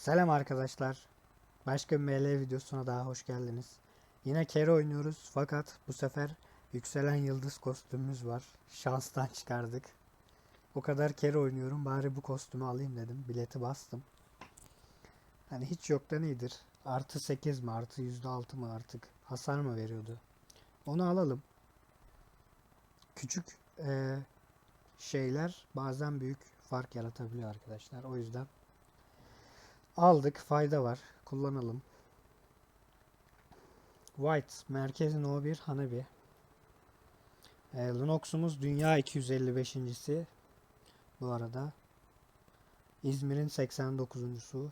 Selam arkadaşlar. Başka bir ML videosuna daha hoş geldiniz. Yine kere oynuyoruz fakat bu sefer yükselen yıldız kostümümüz var. Şanstan çıkardık. O kadar kere oynuyorum bari bu kostümü alayım dedim. Bileti bastım. Hani hiç yoktan iyidir. Artı 8 mi artı %6 mı artık hasar mı veriyordu. Onu alalım. Küçük eee, şeyler bazen büyük fark yaratabiliyor arkadaşlar. O yüzden Aldık. Fayda var. Kullanalım. White. Merkezi No 1 Hanabi. E, Lunox'umuz dünya 255.si. Bu arada. İzmir'in 89.sü.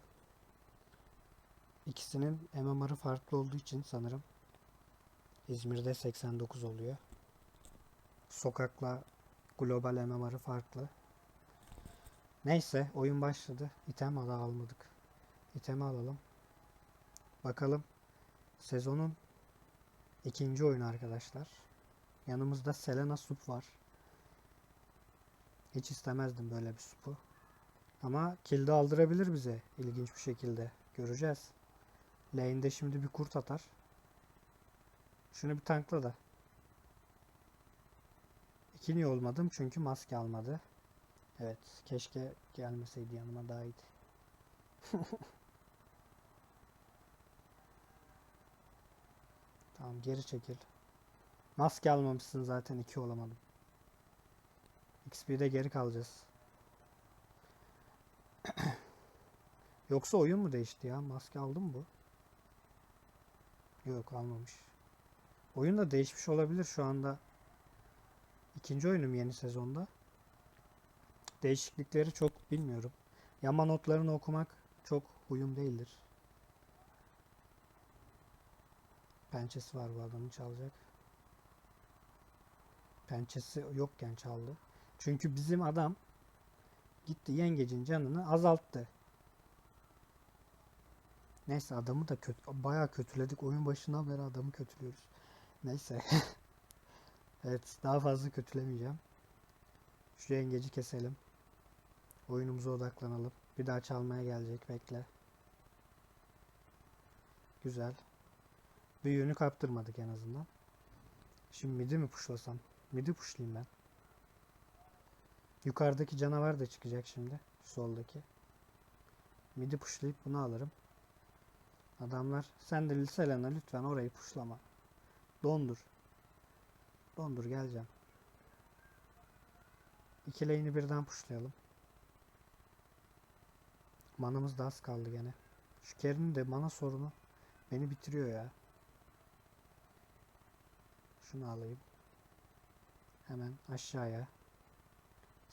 İkisinin MMR'ı farklı olduğu için sanırım. İzmir'de 89 oluyor. Sokakla global MMR'ı farklı. Neyse oyun başladı. İtem da almadık. İtemi alalım. Bakalım. Sezonun ikinci oyunu arkadaşlar. Yanımızda Selena Sup var. Hiç istemezdim böyle bir supu. Ama kilde aldırabilir bize ilginç bir şekilde. Göreceğiz. Lane'de şimdi bir kurt atar. Şunu bir tankla da. İki niye olmadım? Çünkü maske almadı. Evet. Keşke gelmeseydi yanıma daha iyiydi. Tamam geri çekil. Maske almamışsın zaten iki olamadım. XP'de geri kalacağız. Yoksa oyun mu değişti ya? Maske aldı mı bu? Yok almamış. Oyun da değişmiş olabilir şu anda. İkinci oyunum yeni sezonda. Değişiklikleri çok bilmiyorum. Yama notlarını okumak çok huyum değildir. Pençesi var bu adamın çalacak. Pençesi yokken çaldı. Çünkü bizim adam gitti yengecin canını azalttı. Neyse adamı da kötü, bayağı kötüledik. Oyun başından beri adamı kötülüyoruz. Neyse. evet daha fazla kötülemeyeceğim. Şu yengeci keselim. Oyunumuza odaklanalım. Bir daha çalmaya gelecek bekle. Güzel. Büyüğünü kaptırmadık en azından. Şimdi midi mi puşlasam? Midi puşlayayım ben. Yukarıdaki canavar da çıkacak şimdi. Soldaki. Midi puşlayıp bunu alırım. Adamlar sen de Selena lütfen orayı puşlama. Dondur. Dondur geleceğim. İki lane'i birden puşlayalım. Manamız da az kaldı gene. Şu Kerim'in de mana sorunu beni bitiriyor ya. Şunu alayım. Hemen aşağıya.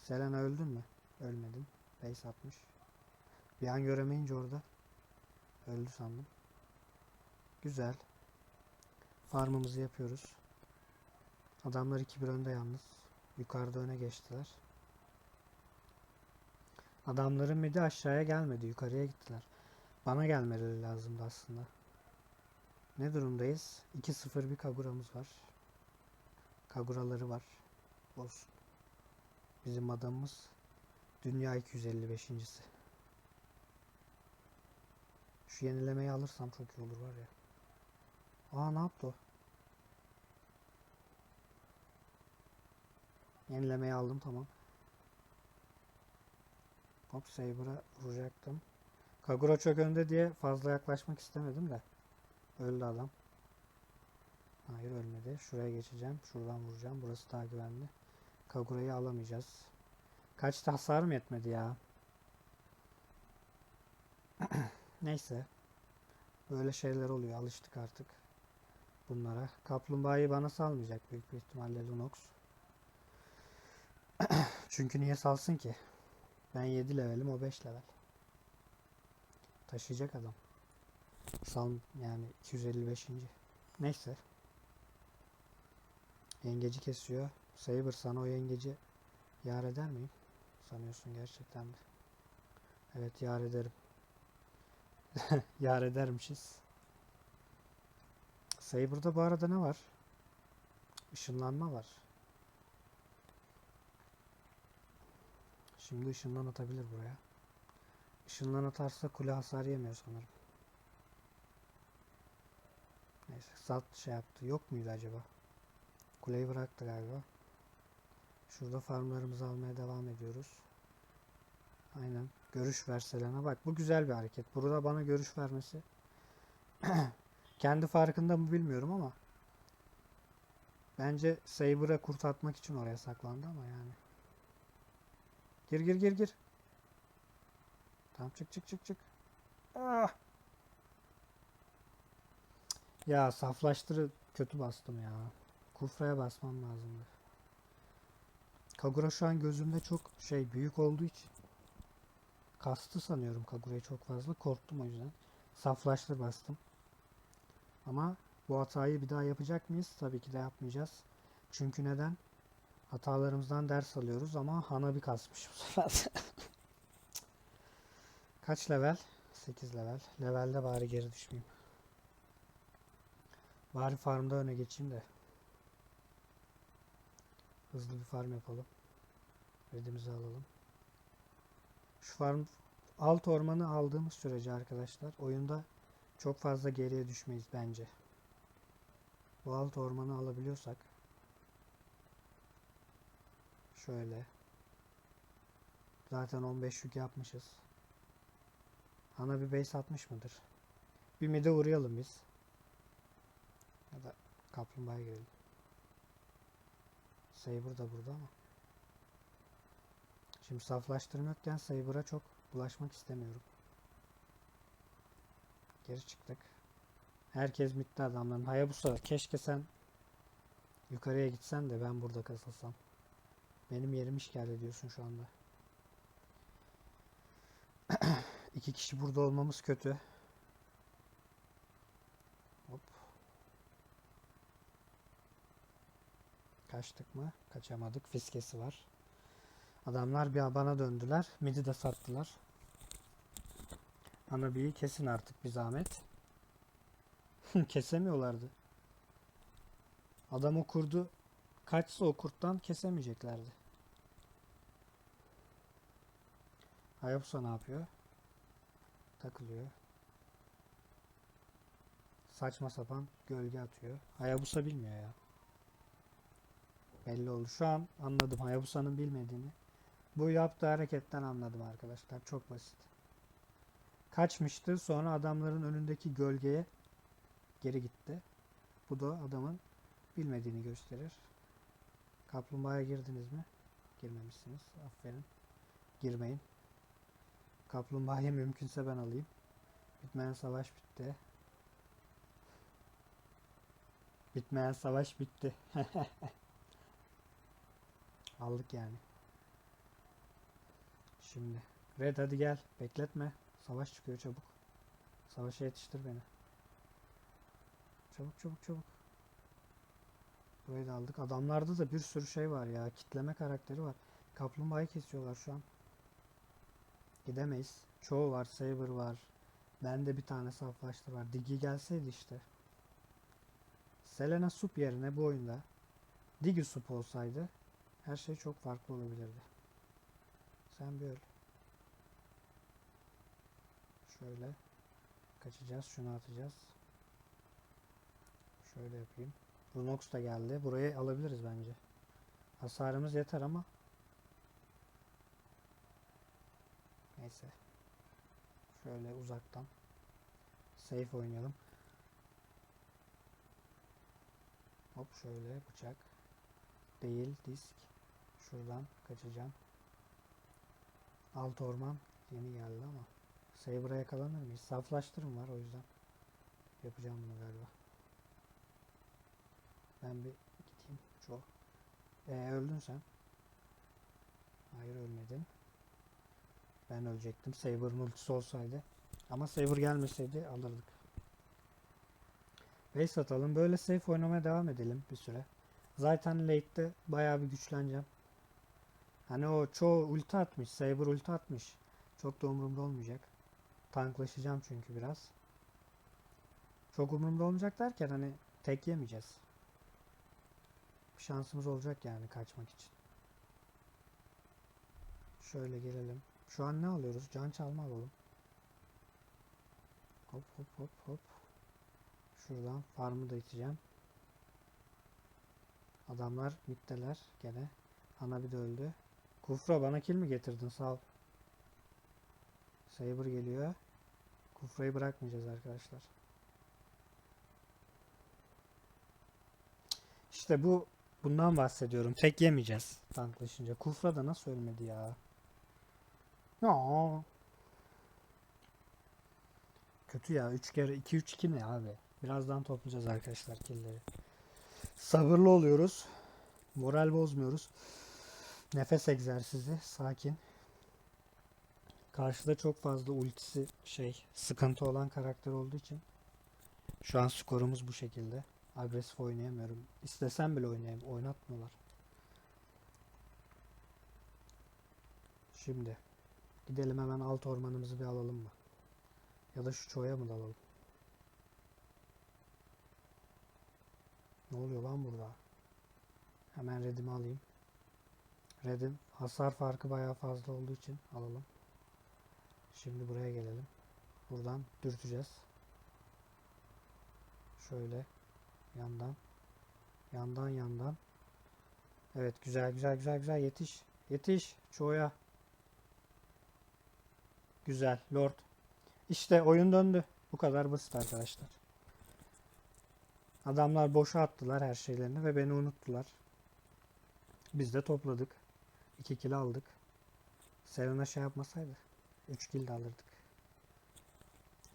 Selena öldün mü? Ölmedin. Base atmış. Bir an göremeyince orada öldü sandım. Güzel. Farmımızı yapıyoruz. Adamlar 2-1 önde yalnız. Yukarıda öne geçtiler. Adamların midi aşağıya gelmedi. Yukarıya gittiler. Bana gelmeleri lazımdı aslında. Ne durumdayız? 2-0 bir Kagura'mız var. Kaguraları var. Olsun. Bizim adamımız dünya 255.si. Şu yenilemeyi alırsam çok iyi olur var ya. Aa ne yaptı o? Yenilemeyi aldım tamam. Hop Saber'a vuracaktım. Kagura çok önde diye fazla yaklaşmak istemedim de. Öldü adam. Hayır ölmedi. Şuraya geçeceğim. Şuradan vuracağım. Burası daha güvenli. Kagura'yı alamayacağız. Kaçta hasarım yetmedi ya. Neyse. Böyle şeyler oluyor. Alıştık artık. Bunlara. Kaplumbağayı bana salmayacak büyük bir ihtimalle Lunox. Çünkü niye salsın ki? Ben 7 levelim o 5 level. Taşıyacak adam. Sal yani 255. Neyse. Yengeci kesiyor. Saber sana o yengeci yar eder miyim? Sanıyorsun gerçekten de. Evet yar ederim. yar edermişiz. Saber'da bu arada ne var? Işınlanma var. Şimdi ışından atabilir buraya. Işınlan atarsa kule hasar yemiyor sanırım. Neyse sat şey yaptı. Yok muydu acaba? Kuleyi bıraktı galiba. Şurada farmlarımızı almaya devam ediyoruz. Aynen. Görüş ver Selena. Bak bu güzel bir hareket. Burada bana görüş vermesi. Kendi farkında mı bilmiyorum ama. Bence Saber'a kurt atmak için oraya saklandı ama yani. Gir gir gir gir. Tamam çık çık çık çık. Ah. Ya saflaştırı kötü bastım ya. Kufraya basmam lazımdı. Kagura şu an gözümde çok şey büyük olduğu için kastı sanıyorum Kagura'yı çok fazla. Korktum o yüzden. Saflaştır bastım. Ama bu hatayı bir daha yapacak mıyız? Tabii ki de yapmayacağız. Çünkü neden? Hatalarımızdan ders alıyoruz ama Hanabi kasmış bu sefer. Kaç level? 8 level. Levelde bari geri düşmeyeyim. Bari farmda öne geçeyim de. Hızlı bir farm yapalım. Redimizi alalım. Şu farm alt ormanı aldığımız sürece arkadaşlar oyunda çok fazla geriye düşmeyiz bence. Bu alt ormanı alabiliyorsak şöyle zaten 15 yük yapmışız. Ana bir base atmış mıdır? Bir mide uğrayalım biz. Ya da kaplumbağaya girelim. Saber da burada ama. Şimdi saflaştırma yokken Saber'a çok bulaşmak istemiyorum. Geri çıktık. Herkes bitti adamların. Hayabusa keşke sen yukarıya gitsen de ben burada kasılsam. Benim yerim işgal ediyorsun şu anda. İki kişi burada olmamız kötü. Hop. Kaçtık mı? Kaçamadık. Fiskesi var. Adamlar bir bana döndüler. Midi de sattılar. Anabi'yi kesin artık bir zahmet. Kesemiyorlardı. Adam o kurdu kaçsa o kurttan kesemeyeceklerdi. Hayabusa ne yapıyor? Takılıyor. Saçma sapan gölge atıyor. Hayabusa bilmiyor ya. Belli oldu. Şu an anladım Hayabusa'nın bilmediğini. Bu yaptığı hareketten anladım arkadaşlar. Çok basit. Kaçmıştı. Sonra adamların önündeki gölgeye geri gitti. Bu da adamın bilmediğini gösterir. Kaplumbağaya girdiniz mi? Girmemişsiniz. Aferin. Girmeyin. Kaplumbağayı mümkünse ben alayım. Bitmeyen savaş bitti. Bitmeyen savaş bitti. Aldık yani. Şimdi. Red hadi gel. Bekletme. Savaş çıkıyor çabuk. Savaşa yetiştir beni. Çabuk çabuk çabuk. Burayı da aldık. Adamlarda da bir sürü şey var ya. Kitleme karakteri var. Kaplumbağayı kesiyorlar şu an. Gidemeyiz. Çoğu var. Saber var. Bende bir tane saflaştı var. Digi gelseydi işte. Selena Sup yerine bu oyunda Digi Sup olsaydı her şey çok farklı olabilirdi. Sen bir. Şöyle kaçacağız. Şunu atacağız. Şöyle yapayım. Runox da geldi. Burayı alabiliriz bence. Hasarımız yeter ama neyse. Şöyle uzaktan safe oynayalım. Hop şöyle bıçak. Değil disk. Şuradan kaçacağım. Alt orman yeni geldi ama Saber'a yakalanır mıyız? Saflaştırım var o yüzden. Yapacağım bunu galiba. Ben bir gideyim. Çok. Ee, öldün sen. Hayır ölmedin. Ben ölecektim. Saber'ın ultisi olsaydı. Ama Saber gelmeseydi alırdık. Base atalım. Böyle safe oynamaya devam edelim bir süre. Zaten late'de bayağı bir güçleneceğim. Hani o çoğu ulti atmış. Saber ulti atmış. Çok da umurumda olmayacak. Tanklaşacağım çünkü biraz. Çok umurumda olmayacak derken hani tek yemeyeceğiz. Bir şansımız olacak yani kaçmak için. Şöyle gelelim. Şu an ne alıyoruz? Can çalma alalım. Hop hop hop hop. Şuradan farmı da iteceğim. Adamlar mitteler gene. Hanabi de öldü. Kufra bana kill mi getirdin? Sağ ol. Saber geliyor. Kufra'yı bırakmayacağız arkadaşlar. İşte bu bundan bahsediyorum. Tek yemeyeceğiz tanklaşınca. Kufra da nasıl ölmedi ya? Aa. Kötü ya. 3 kere 2 3 2 ne abi? Birazdan toplayacağız arkadaşlar killleri. Sabırlı oluyoruz. Moral bozmuyoruz. Nefes egzersizi. Sakin. Karşıda çok fazla ultisi şey sıkıntı olan karakter olduğu için şu an skorumuz bu şekilde. Agresif oynayamıyorum. İstesem bile oynayayım. Oynatmıyorlar. Şimdi gidelim hemen alt ormanımızı bir alalım mı? Ya da şu çoğaya mı dalalım? Ne oluyor lan burada? Hemen redimi alayım. Redim hasar farkı bayağı fazla olduğu için alalım. Şimdi buraya gelelim. Buradan dürteceğiz. Şöyle yandan yandan yandan. Evet güzel güzel güzel güzel yetiş. Yetiş çoğuya. Güzel Lord. İşte oyun döndü. Bu kadar basit arkadaşlar. Adamlar boşa attılar her şeylerini ve beni unuttular. Biz de topladık. 2 kill aldık. Selena şey yapmasaydı 3 kill de alırdık.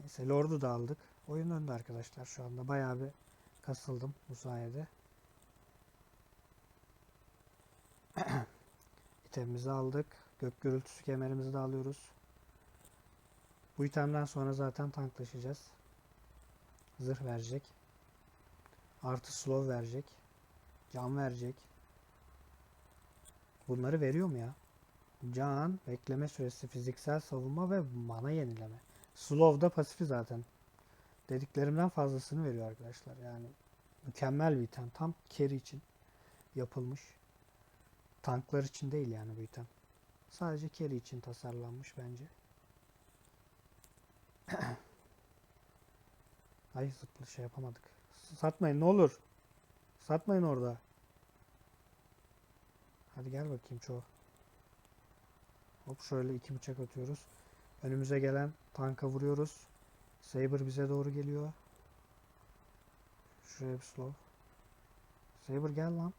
Neyse Lord'u da aldık. Oyun döndü arkadaşlar şu anda. Bayağı bir kasıldım bu sayede. İtemimizi aldık. Gök gürültüsü kemerimizi de alıyoruz. Bu itemden sonra zaten tanklaşacağız. Zırh verecek. Artı slow verecek. Can verecek. Bunları veriyor mu ya? Can, bekleme süresi, fiziksel savunma ve mana yenileme. Slow da pasifi zaten. Dediklerimden fazlasını veriyor arkadaşlar. Yani mükemmel bir item. Tam carry için yapılmış. Tanklar için değil yani bu item. Sadece carry için tasarlanmış bence. Ay zıplı şey yapamadık. Satmayın ne olur. Satmayın orada. Hadi gel bakayım çoğu. Hop şöyle iki bıçak atıyoruz. Önümüze gelen tanka vuruyoruz. Saber bize doğru geliyor. Şuraya bir slow. Saber gel lan.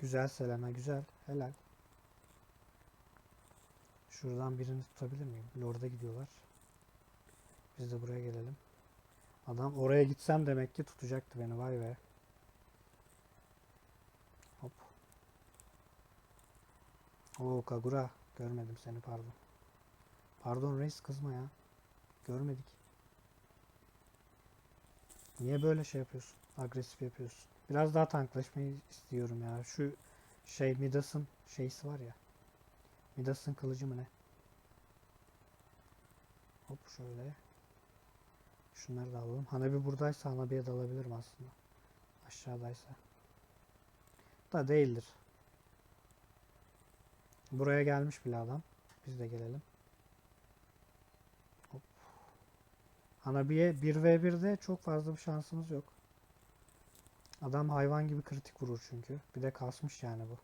Güzel Selena güzel. Helal. Şuradan birini tutabilir miyim? Lord'a gidiyorlar. Biz de buraya gelelim. Adam oraya gitsem demek ki tutacaktı beni vay be. Oo Kagura. Görmedim seni pardon. Pardon reis kızma ya. Görmedik. Niye böyle şey yapıyorsun? Agresif yapıyorsun. Biraz daha tanklaşmayı istiyorum ya. Şu şey Midas'ın şeysi var ya. Midas'ın kılıcı mı ne? Hop şöyle. Şunları da alalım. Hanabi buradaysa Hanabi'ye de alabilirim aslında. Aşağıdaysa. Da değildir. Buraya gelmiş bile adam. Biz de gelelim. Hop. Hanabi'ye 1v1'de çok fazla bir şansımız yok. Adam hayvan gibi kritik vurur çünkü. Bir de kasmış yani bu.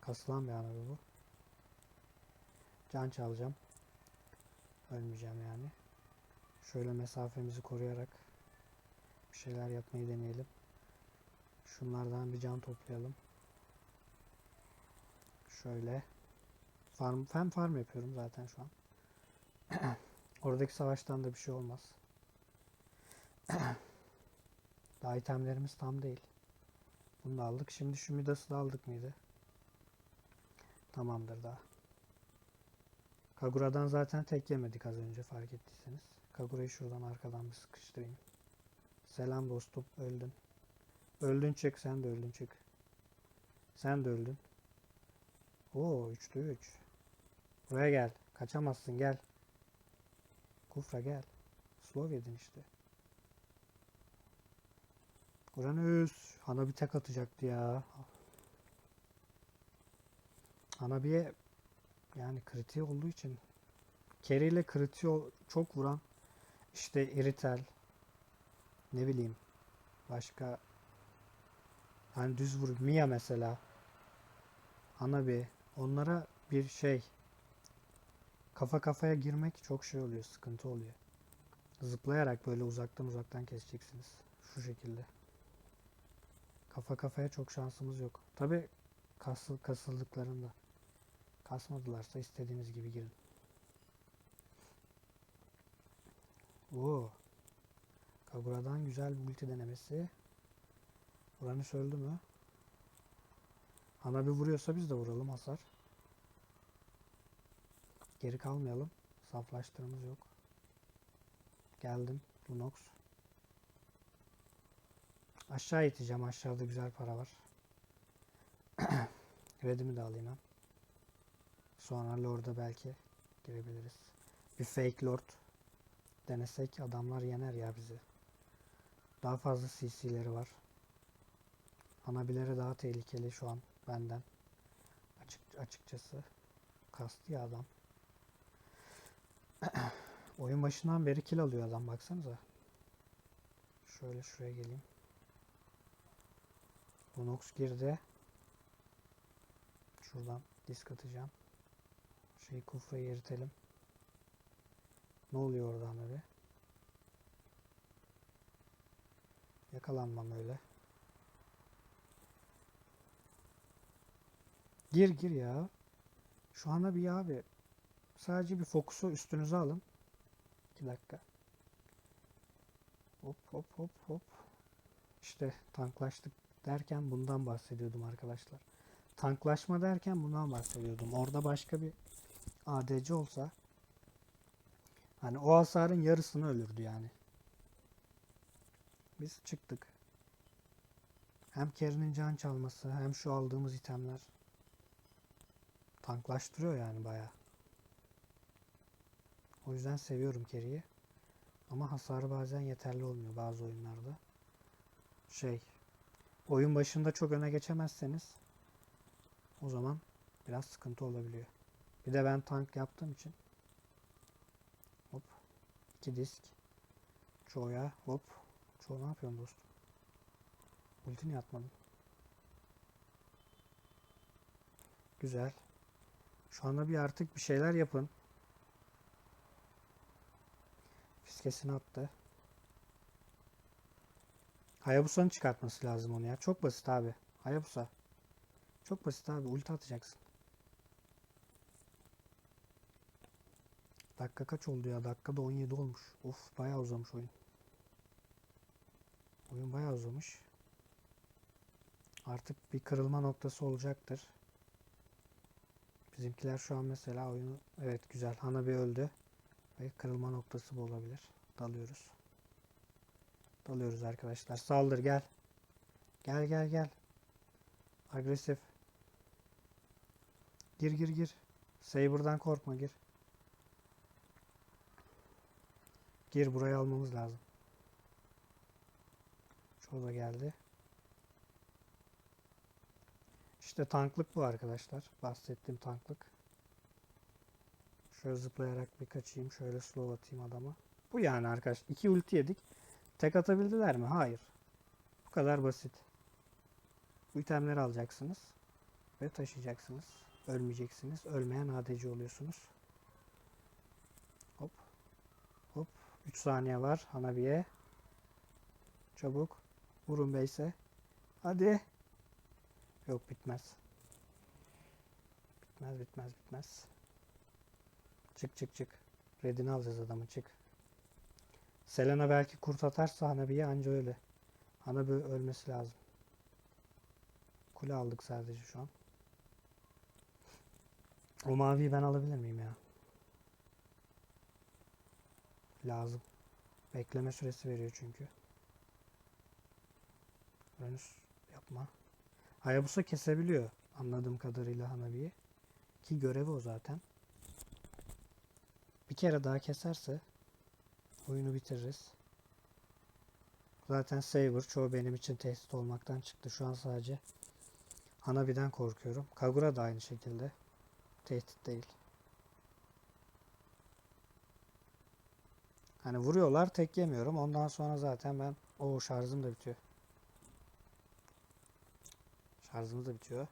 Kasılan bir Hanabi bu. Can çalacağım. Ölmeyeceğim yani. Şöyle mesafemizi koruyarak bir şeyler yapmayı deneyelim. Şunlardan bir can toplayalım. Şöyle. Farm, hem farm yapıyorum zaten şu an. Oradaki savaştan da bir şey olmaz. Daha itemlerimiz tam değil. Bunu da aldık. Şimdi şu Midas'ı da aldık mıydı? Tamamdır daha. Kagura'dan zaten tek yemedik az önce fark ettiyseniz. Kagura'yı şuradan arkadan bir sıkıştırayım. Selam dostum öldün. Öldün çık sen de öldün çık. Sen de öldün. Oo 3'te 3. Buraya gel. Kaçamazsın gel. Kufra gel. Slow yedin işte. Uranüs. Ana bir tek atacaktı ya. Hanabi'ye Yani kritiği olduğu için Carry ile kritiği çok vuran işte Iritel ne bileyim başka hani düz vur Mia mesela Hanabi onlara bir şey kafa kafaya girmek çok şey oluyor sıkıntı oluyor. Zıplayarak böyle uzaktan uzaktan keseceksiniz. Şu şekilde. Kafa kafaya çok şansımız yok. Tabi kasıl, kasıldıklarında. Kasmadılarsa istediğiniz gibi girin. Oo. Kagura'dan güzel bir ulti denemesi. Uranüs öldü mü? Hanabi vuruyorsa biz de vuralım hasar. Geri kalmayalım. Saflaştırımız yok. Geldim. Lunox. Aşağı iteceğim. Aşağıda güzel para var. Redimi de alayım hem. Sonra Lord'a belki girebiliriz. Bir fake Lord denesek adamlar yener ya bizi. Daha fazla CC'leri var. Anabileri daha tehlikeli şu an benden. Açık, açıkçası. Kastı ya adam. Oyun başından beri kill alıyor adam baksanıza. Şöyle şuraya geleyim. Lunox girdi. Şuradan disk atacağım. Şey kufrayı eritelim. Ne oluyor oradan abi? Yakalanmam öyle. Gir gir ya. Şu anda bir abi. Sadece bir fokusu üstünüze alın. 2 dakika. Hop hop hop hop. İşte tanklaştık derken bundan bahsediyordum arkadaşlar. Tanklaşma derken bundan bahsediyordum. Orada başka bir ADC olsa hani o hasarın yarısını ölürdü yani. Biz çıktık. Hem Kerry'nin can çalması hem şu aldığımız itemler tanklaştırıyor yani bayağı. O yüzden seviyorum Kerry'i. Ama hasarı bazen yeterli olmuyor bazı oyunlarda. Şey, oyun başında çok öne geçemezseniz o zaman biraz sıkıntı olabiliyor. Bir de ben tank yaptığım için hop iki disk çoğuya hop çoğu ne yapıyorsun dostum? Ultini atmadın. Güzel. Şu anda bir artık bir şeyler yapın. Fiskesini attı. Hayabusa'nın çıkartması lazım onu ya. Çok basit abi. Hayabusa. Çok basit abi. Ulti atacaksın. Dakika kaç oldu ya? Dakikada 17 olmuş. Of bayağı uzamış oyun. Oyun bayağı uzamış. Artık bir kırılma noktası olacaktır. Bizimkiler şu an mesela oyunu evet güzel. Hanabi öldü. Ve kırılma noktası bu olabilir. Dalıyoruz. Dalıyoruz arkadaşlar. Saldır gel. Gel gel gel. Agresif. Gir gir gir. Saber'dan korkma gir. Gir burayı almamız lazım. Çoğu da geldi. İşte tanklık bu arkadaşlar. Bahsettiğim tanklık. Şöyle zıplayarak bir kaçayım. Şöyle slow atayım adama. Bu yani arkadaş. İki ulti yedik. Tek atabildiler mi? Hayır. Bu kadar basit. Bu itemleri alacaksınız. Ve taşıyacaksınız. Ölmeyeceksiniz. Ölmeyen ADC oluyorsunuz. Hop. Hop. 3 saniye var Hanabi'ye. Çabuk. Vurun Beyse. Hadi. Yok bitmez. Bitmez bitmez bitmez. Çık çık çık. Redini alacağız adamı çık. Selena belki kurt atarsa Hanabi'ye anca öyle. Hanabi ölmesi lazım. Kule aldık sadece şu an. O maviyi ben alabilir miyim ya? Lazım. Bekleme süresi veriyor çünkü. Venüs yapma. Hayabusa kesebiliyor anladığım kadarıyla Hanabi'yi. Ki görevi o zaten. Bir kere daha keserse oyunu bitiririz. Zaten Saber çoğu benim için tehdit olmaktan çıktı. Şu an sadece Hanabi'den korkuyorum. Kagura da aynı şekilde. Tehdit değil. Hani vuruyorlar tek yemiyorum. Ondan sonra zaten ben o şarjım da bitiyor. Şarjımız da bitiyor.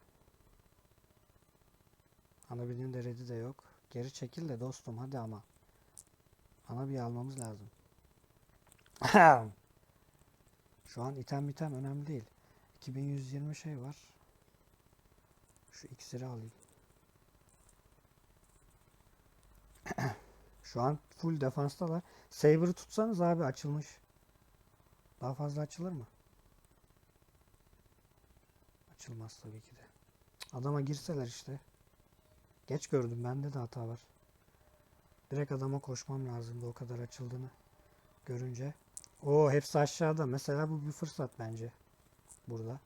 Anabilim deredi de yok. Geri çekil de dostum hadi ama. Ana bir almamız lazım. Şu an item item önemli değil. 2120 şey var. Şu iksiri alayım. Şu an full defanstalar. Saber'ı tutsanız abi açılmış. Daha fazla açılır mı? Açılmaz tabii ki de. Adama girseler işte. Geç gördüm bende de hata var. Direkt adama koşmam lazımdı o kadar açıldığını görünce. O hepsi aşağıda. Mesela bu bir fırsat bence. Burada.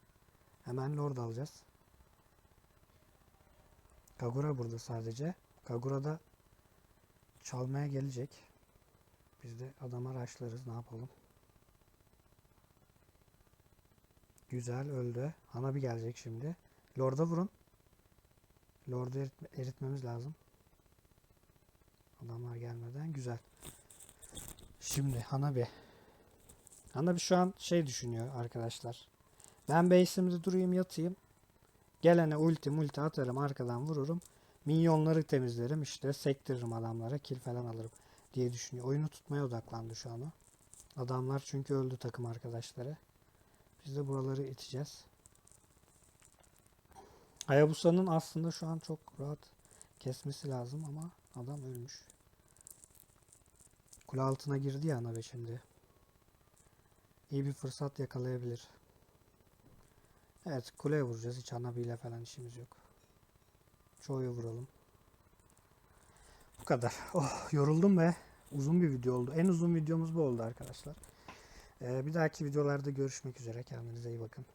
Hemen Lord alacağız. Kagura burada sadece. Kagura da çalmaya gelecek. Biz de adama raşlarız. Ne yapalım? Güzel öldü. Hanabi gelecek şimdi. Lord'a vurun. Lord'u eritme- eritmemiz lazım. Adamlar gelmeden. Güzel. Şimdi Hanabi. Hanabi şu an şey düşünüyor arkadaşlar. Ben base'imde durayım yatayım. Gelene ulti multi atarım arkadan vururum. Minyonları temizlerim işte sektiririm adamlara kill falan alırım diye düşünüyor. Oyunu tutmaya odaklandı şu an o. Adamlar çünkü öldü takım arkadaşları. Biz de buraları iteceğiz. Hayabusa'nın aslında şu an çok rahat kesmesi lazım ama adam ölmüş. Kule altına girdi ya Anabe şimdi. İyi bir fırsat yakalayabilir. Evet kuleye vuracağız. Hiç Anabi'yle falan işimiz yok. Çoğuyu vuralım. Bu kadar. Oh yoruldum be. Uzun bir video oldu. En uzun videomuz bu oldu arkadaşlar. Ee, bir dahaki videolarda görüşmek üzere. Kendinize iyi bakın.